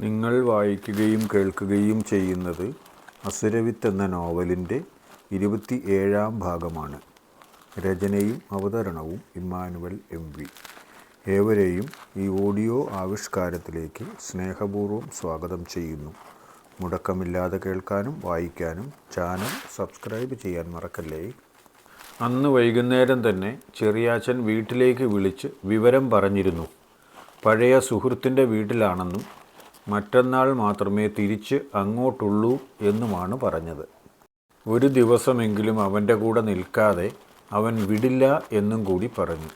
നിങ്ങൾ വായിക്കുകയും കേൾക്കുകയും ചെയ്യുന്നത് അസുരവിത്ത് എന്ന നോവലിന്റെ ഇരുപത്തി ഏഴാം ഭാഗമാണ്. രചനയും അവതരണവും ഇമ്മാനുവൽ എം വി. ഏവരെയും ഈ ഓഡിയോ ആവിഷ്കാരത്തിലേക്ക് സ്നേഹപൂർവം സ്വാഗതം ചെയ്യുന്നു. മുടക്കമില്ലാതെ കേൾക്കാനും വായിക്കാനും ചാനൽ സബ്സ്ക്രൈബ് ചെയ്യാൻ മറക്കല്ലേ? അന്ന് വൈകുന്നേരം തന്നെ ചെറിയാച്ചൻ വീട്ടിലേക്ക് വിളിച്ച് വിവരം പറഞ്ഞിരുന്നു. പഴയ സുഹൃത്തിന്റെ വീട്ടിലാണെന്നും മറ്റന്നാൾ മാത്രമേ തിരിച്ച് അങ്ങോട്ടുള്ളൂ എന്നുമാണ് പറഞ്ഞത്. ഒരു ദിവസമെങ്കിലും അവന്റെ കൂടെ നിൽക്കാതെ അവൻ വിടില്ല എന്നും കൂടി പറഞ്ഞു.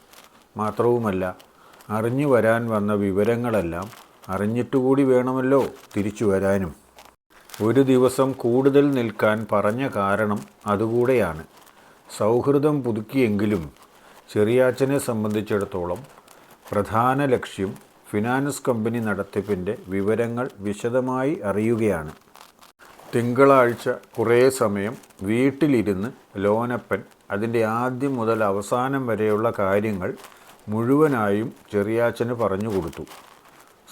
മാത്രവുമല്ല അറിഞ്ഞു വരാൻ വന്ന വിവരങ്ങളെല്ലാം അറിഞ്ഞിട്ടുകൂടി വേണമല്ലോ തിരിച്ചു വരാനും. ഒരു ദിവസം കൂടുതൽ നിൽക്കാൻ പറഞ്ഞ കാരണം അതുകൂടെയാണ്. സൗഹൃദം പുതുക്കിയെങ്കിലും ചെറിയാച്ചനെ സംബന്ധിച്ചിടത്തോളം പ്രധാന ലക്ഷ്യം ഫിനാൻസ് കമ്പനി നടത്തിപ്പിന്റെ വിവരങ്ങൾ വിശദമായി അറിയുകയാണ്. തിങ്കളാഴ്ച കുറേ സമയം വീട്ടിലിരുന്ന് ലോനപ്പൻ അതിന്റെ ആദ്യം മുതൽ അവസാനം വരെയുള്ള കാര്യങ്ങൾ മുഴുവനായും ചെറിയാച്ചന് പറഞ്ഞു കൊടുത്തു.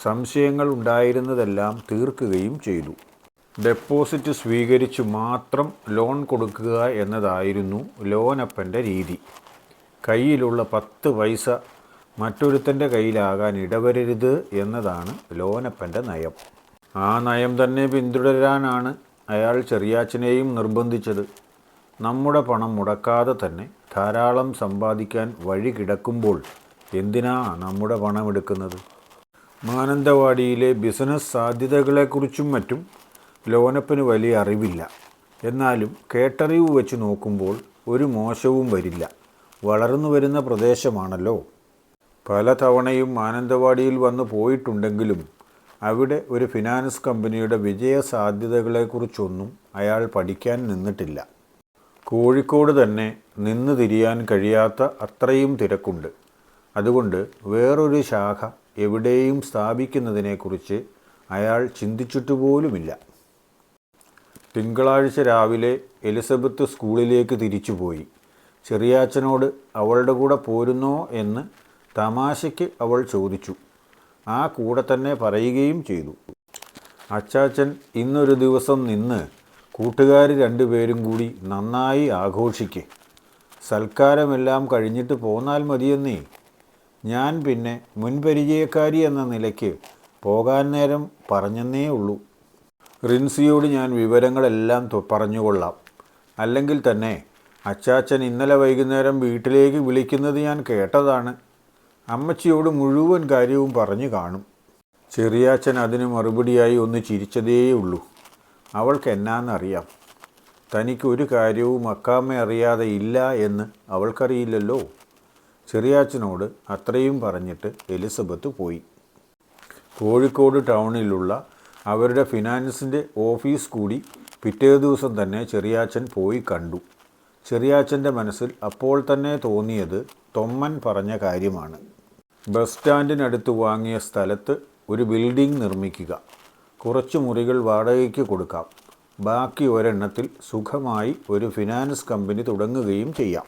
സംശയങ്ങൾ ഉണ്ടായിരുന്നതെല്ലാം തീർക്കുകയും ചെയ്തു. ഡെപ്പോസിറ്റ് സ്വീകരിച്ച് മാത്രം ലോൺ കൊടുക്കുക എന്നതായിരുന്നു ലോനപ്പന്റെ രീതി. കയ്യിലുള്ള പത്ത് പൈസ മറ്റൊരുത്തന്റെ കയ്യിലാകാൻ ഇടവരരുത് എന്നതാണ് ലോനപ്പന്റെ നയം. ആ നയം തന്നെ പിന്തുടരാനാണ് അയാൾ ചെറിയാച്ചനെയും നിർബന്ധിച്ചത്. നമ്മുടെ പണം മുടക്കാതെ തന്നെ ധാരാളം സമ്പാദിക്കാൻ വഴി കിടക്കുമ്പോൾ എന്തിനാ നമ്മുടെ പണം എടുക്കുന്നത്? മാനന്തവാടിയിലെ ബിസിനസ് സാധ്യതകളെക്കുറിച്ചും മറ്റും ലോനപ്പന് വലിയ അറിവില്ല. എന്നാലും കേട്ടറിവ് വെച്ച് നോക്കുമ്പോൾ ഒരു മോശവും വരില്ല. വളർന്നു വരുന്ന പ്രദേശമാണല്ലോ. പല തവണയും മാനന്തവാടിയിൽ വന്ന് പോയിട്ടുണ്ടെങ്കിലും അവിടെ ഒരു ഫിനാൻസ് കമ്പനിയുടെ വിജയ സാധ്യതകളെക്കുറിച്ചൊന്നും അയാൾ പഠിക്കാൻ നിന്നിട്ടില്ല. കോഴിക്കോട് തന്നെ നിന്ന് തിരിയാൻ കഴിയാത്ത അത്രയും തിരക്കുണ്ട്. അതുകൊണ്ട് വേറൊരു ശാഖ എവിടെയും സ്ഥാപിക്കുന്നതിനെക്കുറിച്ച് അയാൾ ചിന്തിച്ചിട്ട് പോലുമില്ല തിങ്കളാഴ്ച രാവിലെ എലിസബത്ത് സ്കൂളിലേക്ക് തിരിച്ചുപോയി. ചെറിയാച്ചനോട് അവളുടെ കൂടെ പോരുന്നോ എന്ന് തമാശയ്ക്ക് അവൾ ചോദിച്ചു. ആ കൂടെ തന്നെ പറയുകയും ചെയ്തു. അച്ചാച്ചൻ ഇന്നൊരു ദിവസം നിന്ന് കൂട്ടുകാർ രണ്ടുപേരും കൂടി നന്നായി ആഘോഷിക്കേ. സൽക്കാരമെല്ലാം കഴിഞ്ഞിട്ട് പോന്നാൽ മതിയെന്നേ. ഞാൻ പിന്നെ മുൻപരിചയക്കാരി എന്ന നിലയ്ക്ക് പോകാൻ നേരം പറഞ്ഞെന്നേ ഉള്ളൂ. റിൻസിയോട് ഞാൻ വിവരങ്ങളെല്ലാം പറഞ്ഞുകൊള്ളാം. അല്ലെങ്കിൽ തന്നെ അച്ചാച്ചൻ ഇന്നലെ വൈകുന്നേരം വീട്ടിലേക്ക് വിളിക്കുന്നത് ഞാൻ കേട്ടതാണ്. അമ്മച്ചിയോട് മുഴുവൻ കാര്യവും പറഞ്ഞു കാണും. ചെറിയാച്ചൻ അതിന് മറുപടിയായി ഒന്ന് ചിരിച്ചതേയുള്ളൂ. അവൾക്ക് എന്നാന്നറിയാം. തനിക്ക് ഒരു കാര്യവും അക്കാമ്മ അറിയാതെ ഇല്ല എന്ന് അവൾക്കറിയില്ലല്ലോ. ചെറിയാച്ചനോട് അത്രയും പറഞ്ഞിട്ട് എലിസബത്ത് പോയി. കോഴിക്കോട് ടൗണിലുള്ള അവരുടെ ഫിനാൻസിന്റെ ഓഫീസ് കൂടി പിറ്റേ ദിവസം തന്നെ ചെറിയാച്ചൻ പോയി കണ്ടു. ചെറിയാച്ചന്റെ മനസ്സിൽ അപ്പോൾ തന്നെ തോന്നിയത് തൊമ്മൻ പറഞ്ഞ കാര്യമാണ്. ബസ് സ്റ്റാൻഡിനടുത്ത് വാങ്ങിയ സ്ഥലത്ത് ഒരു ബിൽഡിംഗ് നിർമ്മിക്കുക. കുറച്ച് മുറികൾ വാടകയ്ക്ക് കൊടുക്കാം. ബാക്കി ഒരെണ്ണത്തിൽ സുഖമായി ഒരു ഫിനാൻസ് കമ്പനി തുടങ്ങുകയും ചെയ്യാം.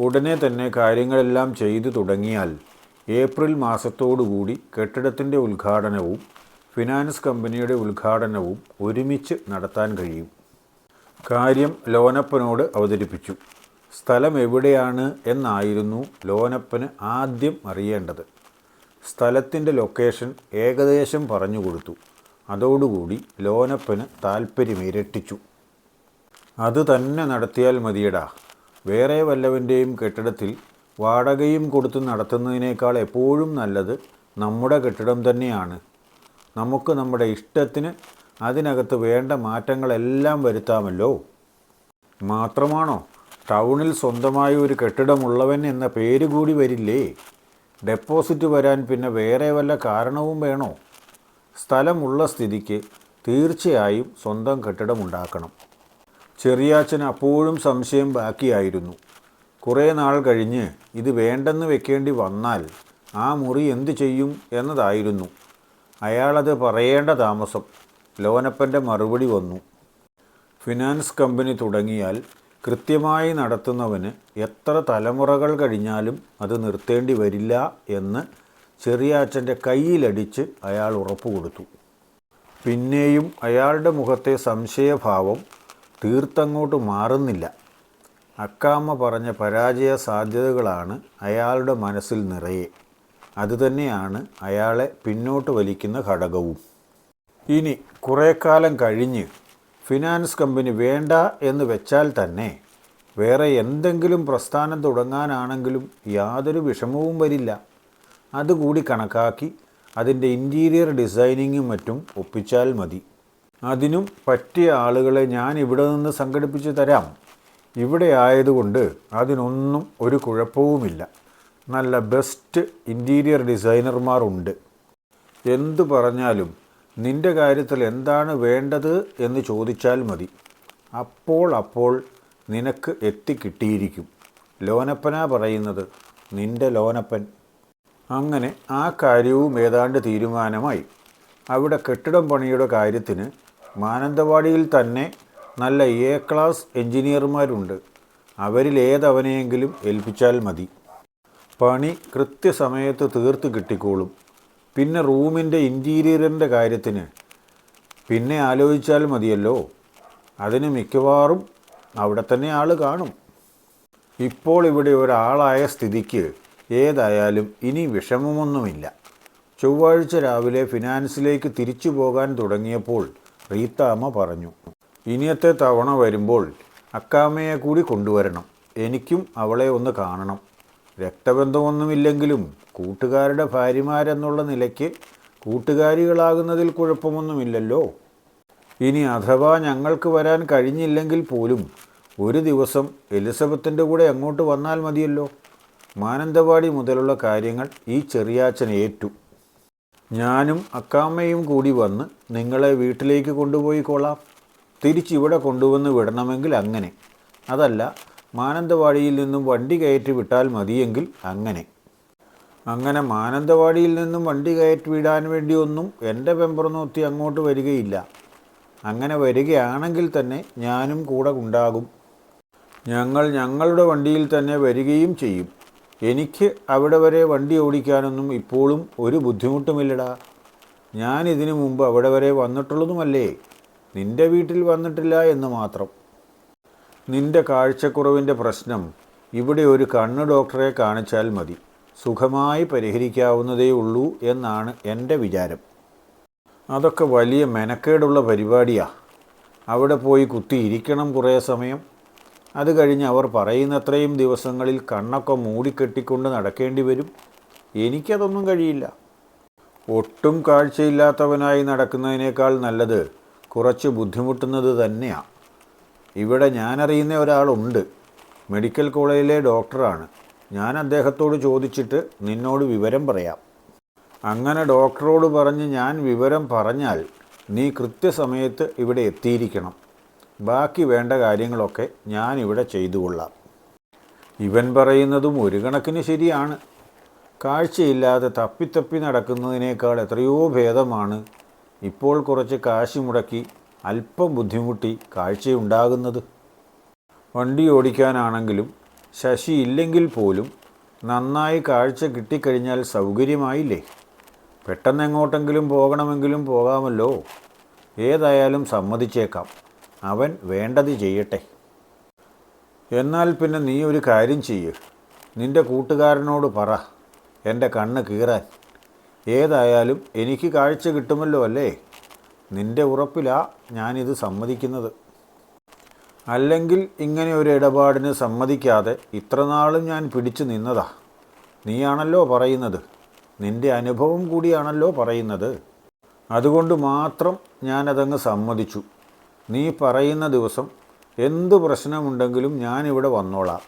ഉടനെ തന്നെ കാര്യങ്ങളെല്ലാം ചെയ്തു തുടങ്ങിയാൽ ഏപ്രിൽ മാസത്തോടുകൂടി കെട്ടിടത്തിന്റെ ഉദ്ഘാടനവും ഫിനാൻസ് കമ്പനിയുടെ ഉദ്ഘാടനവും ഒരുമിച്ച് നടത്താൻ കഴിയും. കാര്യം ലോനപ്പനോട് അവതരിപ്പിച്ചു. സ്ഥലം എവിടെയാണ് എന്നായിരുന്നു ലോനപ്പന് ആദ്യം അറിയേണ്ടത്. സ്ഥലത്തിന്റെ ലൊക്കേഷൻ ഏകദേശം പറഞ്ഞു കൊടുത്തു. അതോടുകൂടി ലോനപ്പന് താൽപ്പര്യം ഇരട്ടിച്ചു. അത് തന്നെ നടത്തിയാൽ മതിയടാ. വേറെ വല്ലവന്റെയും കെട്ടിടത്തിൽ വാടകയും കൊടുത്ത് നടത്തുന്നതിനേക്കാൾ എപ്പോഴും നല്ലത് നമ്മുടെ കെട്ടിടം തന്നെയാണ്. നമുക്ക് നമ്മുടെ ഇഷ്ടത്തിന് അതിനകത്ത് വേണ്ട മാറ്റങ്ങളെല്ലാം വരുത്താമല്ലോ. മാത്രമാണോ? ടൗണിൽ സ്വന്തമായി ഒരു കെട്ടിടമുള്ളവൻ എന്ന പേര് കൂടി വരില്ലേ? ഡെപ്പോസിറ്റ് വരാൻ പിന്നെ വേറെ വല്ല കാരണവും വേണോ? സ്ഥലമുള്ള സ്ഥിതിക്ക് തീർച്ചയായും സ്വന്തം കെട്ടിടമുണ്ടാക്കണം. ചെറിയാച്ചൻ അപ്പോഴും സംശയം ബാക്കിയായിരുന്നു. കുറേ നാൾ കഴിഞ്ഞ് ഇത് വേണ്ടെന്ന് വെക്കേണ്ടി വന്നാൽ ആ മുറി എന്തു ചെയ്യും എന്നതായിരുന്നു. അയാളത് പറയേണ്ട താമസം. ലോനപ്പന്റെ മറുപടി വന്നു. ഫിനാൻസ് കമ്പനി തുടങ്ങിയാൽ കൃത്യമായി നടത്തുന്നവന് എത്ര തലമുറകൾ കഴിഞ്ഞാലും അത് നിർത്തേണ്ടി വരില്ല എന്ന് ചെറിയാച്ചന്റെ കയ്യിലടിച്ച് അയാൾ ഉറപ്പ് കൊടുത്തു. പിന്നെയും അയാളുടെ മുഖത്തെ സംശയഭാവം തീർത്തങ്ങോട്ട് മാറുന്നില്ല. അക്കാമ്മ പറഞ്ഞ പരാജയ സാധ്യതകളാണ് അയാളുടെ മനസ്സിൽ നിറയെ. അതുതന്നെയാണ് അയാളെ പിന്നോട്ട് വലിക്കുന്ന ഘടകവും. ഇനി കുറേ കാലം കഴിഞ്ഞ് ഫിനാൻസ് കമ്പനി വേണ്ട എന്ന് വെച്ചാൽ തന്നെ വേറെ എന്തെങ്കിലും പ്രസ്ഥാനം തുടങ്ങാനാണെങ്കിലും യാതൊരു വിഷമവും വരില്ല. അതുകൂടി കണക്കാക്കി അതിന്റെ ഇന്റീരിയർ ഡിസൈനിങ്ങും മറ്റും ഒപ്പിച്ചാൽ മതി. അതിനും പറ്റിയ ആളുകളെ ഞാൻ ഇവിടെ നിന്ന് സംഘടിപ്പിച്ച് തരാം. ഇവിടെ ആയതുകൊണ്ട് അതിനൊന്നും ഒരു കുഴപ്പവുമില്ല. നല്ല ബെസ്റ്റ് ഇന്റീരിയർ ഡിസൈനർമാരുണ്ട്. എന്തു പറഞ്ഞാലും നിന്റെ കാര്യത്തിൽ എന്താണ് വേണ്ടത് എന്ന് ചോദിച്ചാൽ മതി. അപ്പോൾ അപ്പോൾ നിനക്ക് എത്തിക്കിട്ടിയിരിക്കും. ലോനപ്പനാ പറയുന്നത് നിന്റെ ലോനപ്പൻ. അങ്ങനെ ആ കാര്യവും ഏതാണ്ട് തീരുമാനമായി. അവിടെ കെട്ടിടം പണിയുടെ കാര്യത്തിന് മാനന്തവാടിയിൽ തന്നെ നല്ല എ ക്ലാസ് എഞ്ചിനീയർമാരുണ്ട്. അവരിൽ ഏതവനെയെങ്കിലും ഏൽപ്പിച്ചാൽ മതി. പണി കൃത്യസമയത്ത് തീർത്ത് കിട്ടിക്കോളും. പിന്നെ റൂമിന്റെ ഇന്റീരിയറിന്റെ കാര്യത്തിന് പിന്നെ ആലോചിച്ചാൽ മതിയല്ലോ. അതിന് മിക്കവാറും അവിടെ തന്നെ ആൾ കാണും. ഇപ്പോൾ ഇവിടെ ഒരാളായ സ്ഥിതിക്ക് ഏതായാലും ഇനി വിഷമമൊന്നുമില്ല. ചൊവ്വാഴ്ച രാവിലെ ഫിനാൻസിലേക്ക് തിരിച്ചു പോകാൻ തുടങ്ങിയപ്പോൾ റീത്താമ്മ പറഞ്ഞു ഇനിയത്തെ തവണ വരുമ്പോൾ അക്കാമയെ കൂടി കൊണ്ടുവരണം. എനിക്കും അവളെ ഒന്ന് കാണണം. രക്തബന്ധമൊന്നുമില്ലെങ്കിലും കൂട്ടുകാരുടെ ഭാര്യമാരെന്നുള്ള നിലയ്ക്ക് കൂട്ടുകാരികളാകുന്നതിൽ കുഴപ്പമൊന്നുമില്ലല്ലോ. ഇനി അഥവാ ഞങ്ങൾക്ക് വരാൻ കഴിഞ്ഞില്ലെങ്കിൽ പോലും ഒരു ദിവസം എലിസബത്തിന്റെ കൂടെ അങ്ങോട്ട് വന്നാൽ മതിയല്ലോ. മാനന്തവാടി മുതലുള്ള കാര്യങ്ങൾ ഈ ചെറിയാച്ചൻ ഏറ്റു. ഞാനും അക്കാമ്മയും കൂടി വന്ന് നിങ്ങളെ വീട്ടിലേക്ക് കൊണ്ടുപോയി കൊള്ളാം. തിരിച്ചിവിടെ കൊണ്ടുവന്ന് വിടണമെങ്കിൽ അങ്ങനെ. അതല്ല മാനന്തവാടിയിൽ നിന്നും വണ്ടി കയറ്റി വിട്ടാൽ മതിയെങ്കിൽ അങ്ങനെ. അങ്ങനെ മാനന്തവാടിയിൽ നിന്നും വണ്ടി കയറ്റി വിടാൻ വേണ്ടിയൊന്നും എന്റെ പെമ്പറനോത്തി അങ്ങോട്ട് വരികയില്ല. അങ്ങനെ വരികയാണെങ്കിൽ തന്നെ ഞാനും കൂടെ ഉണ്ടാകും. ഞങ്ങൾ ഞങ്ങളുടെ വണ്ടിയിൽ തന്നെ വരികയും ചെയ്യും. എനിക്ക് അവിടെ വരെ വണ്ടി ഓടിക്കാനൊന്നും ഇപ്പോഴും ഒരു ബുദ്ധിമുട്ടുമില്ലടാ. ഞാൻ ഇതിനു മുമ്പ് അവിടെ വരെ വന്നിട്ടുള്ളതുമല്ലേ? നിന്റെ വീട്ടിൽ വന്നിട്ടില്ല എന്ന് മാത്രം. നിന്റെ കാഴ്ചക്കുറവിന്റെ പ്രശ്നം ഇവിടെ ഒരു കണ്ണ് ഡോക്ടറെ കാണിച്ചാൽ മതി. സുഖമായി പരിഹരിക്കാവുന്നതേ ഉള്ളൂ എന്നാണ് എന്റെ വിചാരം. അതൊക്കെ വലിയ മെനക്കേടുള്ള പരിപാടിയാണ് അവിടെ പോയി കുത്തിയിരിക്കണം കുറേ സമയം. അത് കഴിഞ്ഞ് അവർ പറയുന്നത്രയും ദിവസങ്ങളിൽ കണ്ണൊക്കെ മൂടിക്കെട്ടിക്കൊണ്ട് നടക്കേണ്ടി വരും. എനിക്കതൊന്നും കഴിയില്ല. ഒട്ടും കാഴ്ചയില്ലാത്തവനായി നടക്കുന്നതിനേക്കാൾ നല്ലത് കുറച്ച് ബുദ്ധിമുട്ടുന്നത് തന്നെയാണ് ഇവിടെ ഞാനറിയുന്ന ഒരാളുണ്ട്. മെഡിക്കൽ കോളേജിലെ ഡോക്ടറാണ്. ഞാൻ അദ്ദേഹത്തോട് ചോദിച്ചിട്ട് നിന്നോട് വിവരം പറയാം. അങ്ങനെ ഡോക്ടറോട് പറഞ്ഞ് ഞാൻ വിവരം പറഞ്ഞാൽ നീ കൃത്യസമയത്ത് ഇവിടെ എത്തിയിരിക്കണം. ബാക്കി വേണ്ട കാര്യങ്ങളൊക്കെ ഞാൻ ഇവിടെ ചെയ്തു കൊള്ളാം. ഇവൻ പറയുന്നതും ഒരു കണക്കിന് ശരിയാണ്. കാഴ്ചയില്ലാതെ തപ്പിത്തപ്പി നടക്കുന്നതിനേക്കാൾ എത്രയോ ഭേദമാണ് ഇപ്പോൾ കുറച്ച് കാശ് മുടക്കി അല്പം ബുദ്ധിമുട്ടി കാഴ്ചയുണ്ടാകുന്നത്. വണ്ടി ഓടിക്കാനാണെങ്കിലും ശശി ഇല്ലെങ്കിൽ പോലും നന്നായി കാഴ്ച കിട്ടിക്കഴിഞ്ഞാൽ സൗകര്യമായില്ലേ? പെട്ടെന്ന് എങ്ങോട്ടെങ്കിലും പോകണമെങ്കിലും പോകാമല്ലോ. ഏതായാലും സമ്മതിച്ചേക്കാം. അവൻ വേണ്ടത് ചെയ്യട്ടെ. എന്നാൽ പിന്നെ നീ ഒരു കാര്യം ചെയ്യ്. നിന്റെ കൂട്ടുകാരനോട് പറ. എന്റെ കണ്ണ് കീറാൻ. ഏതായാലും എനിക്ക് കാഴ്ച കിട്ടുമല്ലോ അല്ലേ? നിന്റെ ഉറപ്പിലാ ഞാനിത് സമ്മതിക്കുന്നത്. അല്ലെങ്കിൽ ഇങ്ങനെ ഒരു ഇടപാടിന് സമ്മതിക്കാതെ ഇത്രനാളും ഞാൻ പിടിച്ചു നിന്നതാ. നീയാണല്ലോ പറയുന്നത്. നിന്റെ അനുഭവം കൂടിയാണല്ലോ പറയുന്നത്. അതുകൊണ്ട് മാത്രം ഞാനതങ്ങ് സമ്മതിച്ചു. നീ പറയുന്ന ദിവസം എന്ത് പ്രശ്നമുണ്ടെങ്കിലും ഞാനിവിടെ വന്നോളാം.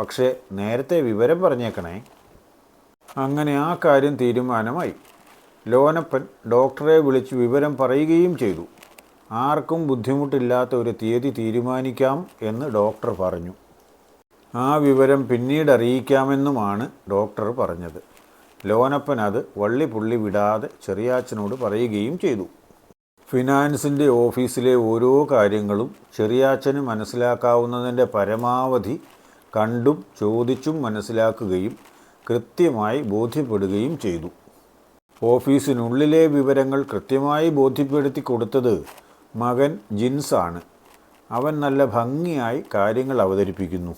പക്ഷേ നേരത്തെ വിവരം പറഞ്ഞേക്കണേ. അങ്ങനെ ആ കാര്യം തീരുമാനമായി. ലോനപ്പൻ ഡോക്ടറെ വിളിച്ച് വിവരം പറയുകയും ചെയ്തു. ആർക്കും ബുദ്ധിമുട്ടില്ലാത്ത ഒരു തീയതി തീരുമാനിക്കാം എന്ന് ഡോക്ടർ പറഞ്ഞു. ആ വിവരം പിന്നീട് അറിയിക്കാമെന്നുമാണ് ഡോക്ടർ പറഞ്ഞത്. ലോനപ്പൻ അത് വള്ളി പുള്ളി വിടാതെ ചെറിയാച്ചനോട് പറയുകയും ചെയ്തു. ഫിനാൻസിന്റെ ഓഫീസിലെ ഓരോ കാര്യങ്ങളും ചെറിയാച്ചന് മനസ്സിലാക്കാവുന്നതിന്റെ പരമാവധി കണ്ടും ചോദിച്ചും മനസ്സിലാക്കുകയും കൃത്യമായി ബോധ്യപ്പെടുകയും ചെയ്തു. ഓഫീസിനുള്ളിലെ വിവരങ്ങൾ കൃത്യമായി ബോധ്യപ്പെടുത്തി കൊടുത്തത് മകൻ ജിൻസാണ്. അവൻ നല്ല ഭംഗിയായി കാര്യങ്ങൾ അവതരിപ്പിക്കുന്നു.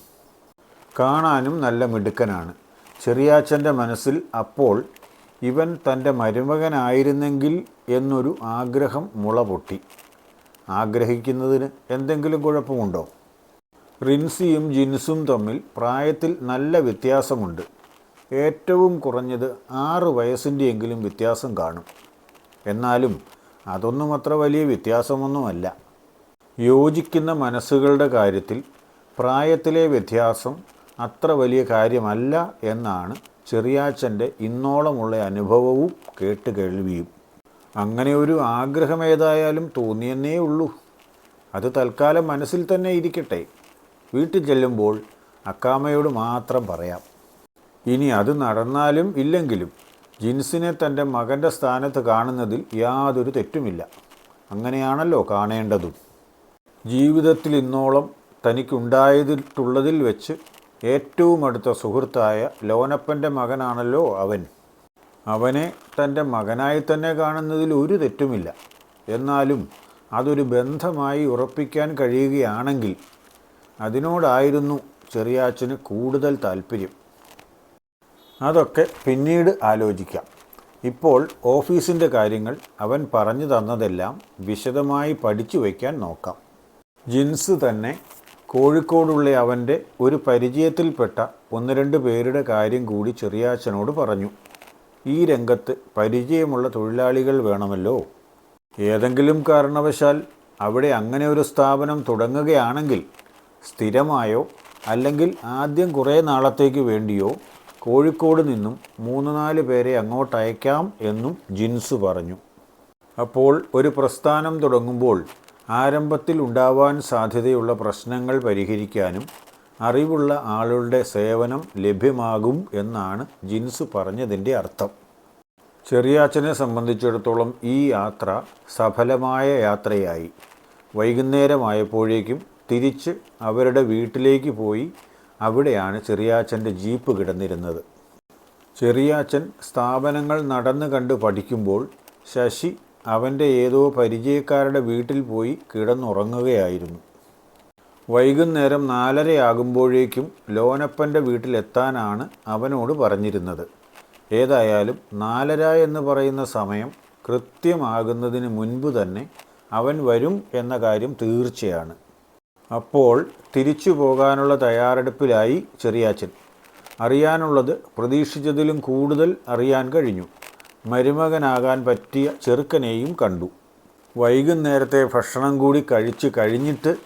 കാണാനും നല്ല മിടുക്കനാണ്. ചെറിയാച്ചന്റെ മനസ്സിൽ അപ്പോൾ ഇവൻ തന്റെ മരുമകനായിരുന്നെങ്കിൽ എന്നൊരു ആഗ്രഹം മുള പൊട്ടി ആഗ്രഹിക്കുന്നതിന് എന്തെങ്കിലും കുഴപ്പമുണ്ടോ? റിൻസിയും ജിൻസും തമ്മിൽ പ്രായത്തിൽ നല്ല വ്യത്യാസമുണ്ട്. ഏറ്റവും കുറഞ്ഞത് ആറ് വയസ്സിന്റെയെങ്കിലും വ്യത്യാസം കാണും. എന്നാലും അതൊന്നും അത്ര വലിയ വ്യത്യാസമൊന്നുമല്ല. യോജിക്കുന്ന മനസ്സുകളുടെ കാര്യത്തിൽ പ്രായത്തിലെ വ്യത്യാസം അത്ര വലിയ കാര്യമല്ല എന്നാണ് ചെറിയാച്ചന്റെ ഇന്നോളമുള്ള അനുഭവവും കേട്ട് കേൾവിയും. അങ്ങനെ ഒരു ആഗ്രഹം ഏതായാലും തോന്നിയെന്നേ ഉള്ളൂ. അത് തൽക്കാലം മനസ്സിൽ തന്നെ ഇരിക്കട്ടെ. വീട്ടിൽ ചെല്ലുമ്പോൾ അക്കാമയോട് മാത്രം പറയാം. ഇനി അത് നടന്നാലും ഇല്ലെങ്കിലും ജിൻസിനെ തന്റെ മകന്റെ സ്ഥാനത്ത് കാണുന്നതിൽ യാതൊരു തെറ്റുമില്ല. അങ്ങനെയാണല്ലോ കാണേണ്ടതും. ജീവിതത്തിൽ ഇന്നോളം തനിക്കുണ്ടായതിട്ടുള്ളതിൽ വെച്ച് ഏറ്റവും അടുത്ത സുഹൃത്തായ ലോനപ്പന്റെ മകനാണല്ലോ അവൻ. അവനെ തന്റെ മകനായി തന്നെ കാണുന്നതിൽ ഒരു തെറ്റുമില്ല. എന്നാലും അതൊരു ബന്ധമായി ഉറപ്പിക്കാൻ കഴിയുകയാണെങ്കിൽ അതിനോടായിരുന്നു ചെറിയാച്ചന് കൂടുതൽ താല്പര്യം. അതൊക്കെ പിന്നീട് ആലോചിക്കാം. ഇപ്പോൾ ഓഫീസിന്റെ കാര്യങ്ങൾ അവൻ പറഞ്ഞു തന്നതെല്ലാം വിശദമായി പഠിച്ചു വയ്ക്കാൻ നോക്കാം. ജിൻസ് തന്നെ കോഴിക്കോടുള്ള അവന്റെ ഒരു പരിചയത്തിൽപ്പെട്ട ഒന്ന് രണ്ട് പേരുടെ കാര്യം കൂടി ചെറിയാച്ചനോട് പറഞ്ഞു. ഈ രംഗത്ത് പരിചയമുള്ള തൊഴിലാളികൾ വേണമല്ലോ. ഏതെങ്കിലും കാരണവശാൽ അവിടെ അങ്ങനെ ഒരു സ്ഥാപനം തുടങ്ങുകയാണെങ്കിൽ സ്ഥിരമായോ അല്ലെങ്കിൽ ആദ്യം കുറേ നാളത്തേക്ക് വേണ്ടിയോ കോഴിക്കോട് നിന്നും മൂന്ന് നാല് പേരെ അങ്ങോട്ട് അയക്കാം എന്നും ജിൻസ് പറഞ്ഞു. അപ്പോൾ ഒരു പ്രസ്ഥാനം തുടങ്ങുമ്പോൾ ആരംഭത്തിൽ ഉണ്ടാവാൻ സാധ്യതയുള്ള പ്രശ്നങ്ങൾ പരിഹരിക്കാനും അറിവുള്ള ആളുകളുടെ സേവനം ലഭ്യമാകും എന്നാണ് ജിൻസ് പറഞ്ഞതിന്റെ അർത്ഥം. ചെറിയാച്ചനെ സംബന്ധിച്ചിടത്തോളം ഈ യാത്ര സഫലമായ യാത്രയായി. വൈകുന്നേരമായപ്പോഴേക്കും തിരിച്ച് അവരുടെ വീട്ടിലേക്ക് പോയി അവിടെയാണ് ചെറിയാച്ചന്റെ ജീപ്പ് കിടന്നിരുന്നത്. ചെറിയാച്ചൻ സ്ഥാപനങ്ങൾ നടന്നു കണ്ട് പഠിക്കുമ്പോൾ ശശി അവന്റെ ഏതോ പരിചയക്കാരുടെ വീട്ടിൽ പോയി കിടന്നുറങ്ങുകയായിരുന്നു. വൈകുന്നേരം നാലരയാകുമ്പോഴേക്കും ലോനപ്പന്റെ വീട്ടിലെത്താനാണ് അവനോട് പറഞ്ഞിരുന്നത്. ഏതായാലും നാലര എന്ന് പറയുന്ന സമയം കൃത്യമാകുന്നതിന് മുൻപ് തന്നെ അവൻ വരും എന്ന കാര്യം തീർച്ചയാണ്. അപ്പോൾ തിരിച്ചു പോകാനുള്ള തയ്യാറെടുപ്പിലായി ചെറിയാച്ചൻ. അറിയാനുള്ളത് പ്രതീക്ഷിച്ചതിലും കൂടുതൽ അറിയാൻ കഴിഞ്ഞു. മരുമകനാകാൻ പറ്റിയ ചെറുക്കനെയും കണ്ടു. വൈകുന്നേരത്തെ ഭക്ഷണം കൂടി കഴിച്ച് കഴിഞ്ഞിട്ട്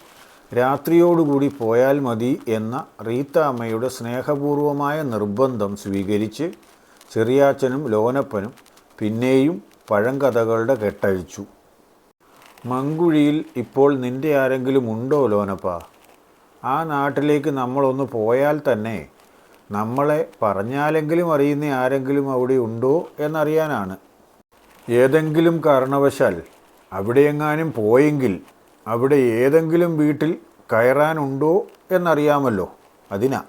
രാത്രിയോടുകൂടി പോയാൽ മതി എന്ന റീത്താമ്മയുടെ സ്നേഹപൂർവമായ നിർബന്ധം സ്വീകരിച്ച് ചെറിയാച്ചനും ലോനപ്പനും പിന്നെയും പഴങ്കഥകളുടെ കെട്ടഴിച്ചു. മങ്കുഴിയിൽ ഇപ്പോൾ നിന്റെ ആരെങ്കിലും ഉണ്ടോ ലോനപ്പ? ആ നാട്ടിലേക്ക് നമ്മളൊന്ന് പോയാൽ തന്നെ നമ്മളെ പറഞ്ഞാലെങ്കിലും അറിയുന്ന ആരെങ്കിലും അവിടെ ഉണ്ടോ എന്നറിയാനാണ്. ഏതെങ്കിലും കാരണവശാൽ അവിടെയെങ്ങാനും പോയെങ്കിൽ അവിടെ ഏതെങ്കിലും വീട്ടിൽ കയറാനുണ്ടോ എന്നറിയാമല്ലോ അതിനാ.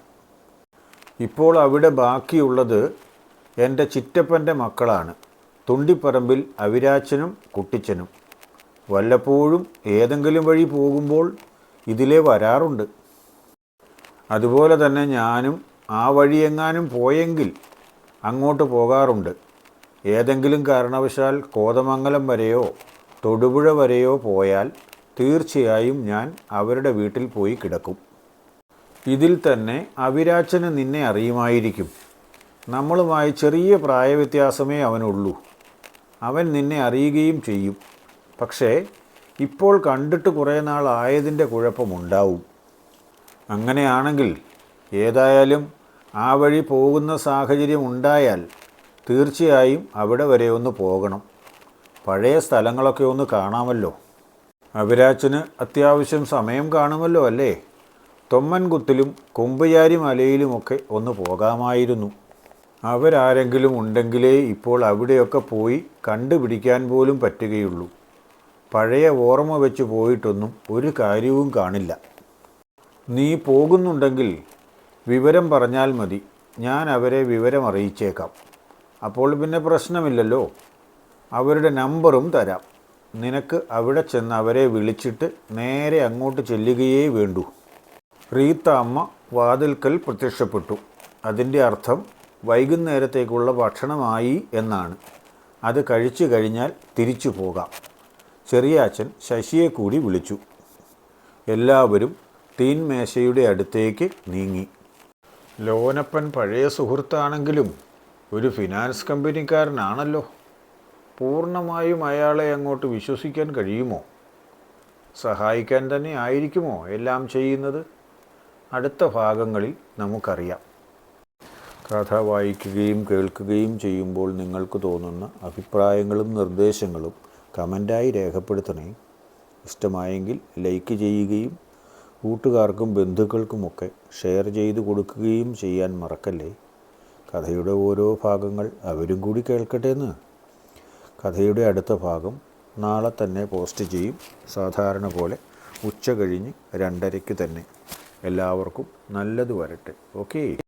ഇപ്പോൾ അവിടെ ബാക്കിയുള്ളത് എന്റെ ചിറ്റപ്പന്റെ മക്കളാണ്. തുണ്ടിപ്പറമ്പിൽ അവിരാച്ചനും കുട്ടിച്ചനും. വല്ലപ്പോഴും ഏതെങ്കിലും വഴി പോകുമ്പോൾ ഇതിലേ വരാറുണ്ട്. അതുപോലെ തന്നെ ഞാനും ആ വഴിയെങ്ങാനും പോയെങ്കിൽ അങ്ങോട്ട് പോകാറുണ്ട്. ഏതെങ്കിലും കാരണവശാൽ കോതമംഗലം വരെയോ തൊടുപുഴ വരെയോ പോയാൽ തീർച്ചയായും ഞാൻ അവരുടെ വീട്ടിൽ പോയി കിടക്കും. ഇതിൽ തന്നെ അവിരാച്ചന് നിന്നെ അറിയുമായിരിക്കും. നമ്മളുമായി ചെറിയ പ്രായവ്യത്യാസമേ അവനുള്ളൂ. അവൻ നിന്നെ അറിയുകയും ചെയ്യും. പക്ഷേ ഇപ്പോൾ കണ്ടിട്ട് കുറേ നാളായതിന്റെ കുഴപ്പമുണ്ടാവും. അങ്ങനെയാണെങ്കിൽ ഏതായാലും ആ വഴി പോകുന്ന സാഹചര്യം ഉണ്ടായാൽ തീർച്ചയായും അവിടെ വരെ ഒന്ന് പോകണം. പഴയ സ്ഥലങ്ങളൊക്കെ ഒന്ന് കാണാമല്ലോ. അഭിരാച്ചന് അത്യാവശ്യം സമയം കാണുമല്ലോ അല്ലേ? തൊമ്മൻകുത്തിലും കൊമ്പുചാരി മലയിലുമൊക്കെ ഒന്ന് പോകാമായിരുന്നു. അവരാരെങ്കിലും ഉണ്ടെങ്കിലേ ഇപ്പോൾ അവിടെയൊക്കെ പോയി കണ്ടുപിടിക്കാൻ പോലും പറ്റുകയുള്ളൂ. പഴയ ഓർമ്മ വെച്ച് പോയിട്ടൊന്നും ഒരു കാര്യവും കാണില്ല. നീ പോകുന്നുണ്ടെങ്കിൽ വിവരം പറഞ്ഞാൽ മതി. ഞാൻ അവരെ വിവരം അറിയിച്ചേക്കാം. അപ്പോൾ പിന്നെ പ്രശ്നമില്ലല്ലോ. അവരുടെ നമ്പറും തരാം. നിനക്ക് അവിടെ ചെന്ന് അവരെ വിളിച്ചിട്ട് നേരെ അങ്ങോട്ട് ചെല്ലുകയേ വേണ്ടൂ. റീത്ത അമ്മ വാതിൽക്കൽ പ്രത്യക്ഷപ്പെട്ടു. അതിന്റെ അർത്ഥം വൈകുന്നേരത്തേക്കുള്ള ഭക്ഷണമായി എന്നാണ്. അത് കഴിച്ചു കഴിഞ്ഞാൽ തിരിച്ചു പോകാം. ചെറിയാച്ചൻ ശശിയെ കൂടി വിളിച്ചു. എല്ലാവരും തീൻമേശയുടെ അടുത്തേക്ക് നീങ്ങി. ലോനപ്പൻ പഴയ സുഹൃത്താണെങ്കിലും ഒരു ഫിനാൻസ് കമ്പനിക്കാരനാണല്ലോ. പൂർണമായും അയാളെ അങ്ങോട്ട് വിശ്വസിക്കാൻ കഴിയുമോ? സഹായിക്കാൻ തന്നെ ആയിരിക്കുമോ എല്ലാം ചെയ്യുന്നത്? അടുത്ത ഭാഗങ്ങളിൽ നമുക്കറിയാം. കഥ വായിക്കുകയും കേൾക്കുകയും ചെയ്യുമ്പോൾ നിങ്ങൾക്ക് തോന്നുന്ന അഭിപ്രായങ്ങളും നിർദ്ദേശങ്ങളും കമന്റായി രേഖപ്പെടുത്തണേ. ഇഷ്ടമായെങ്കിൽ ലൈക്ക് ചെയ്യുകയും കൂട്ടുകാർക്കും ബന്ധുക്കൾക്കുമൊക്കെ ഷെയർ ചെയ്തു കൊടുക്കുകയും ചെയ്യാൻ മറക്കല്ലേ? കഥയുടെ ഓരോ ഭാഗങ്ങൾ അവരും കൂടി കേൾക്കട്ടെ എന്ന്. കഥയുടെ അടുത്ത ഭാഗം നാളെ തന്നെ പോസ്റ്റ് ചെയ്യും. സാധാരണ പോലെ ഉച്ച കഴിഞ്ഞ് രണ്ടരയ്ക്ക് തന്നെ. എല്ലാവർക്കും നല്ലത് വരട്ടെ. ഓക്കേ.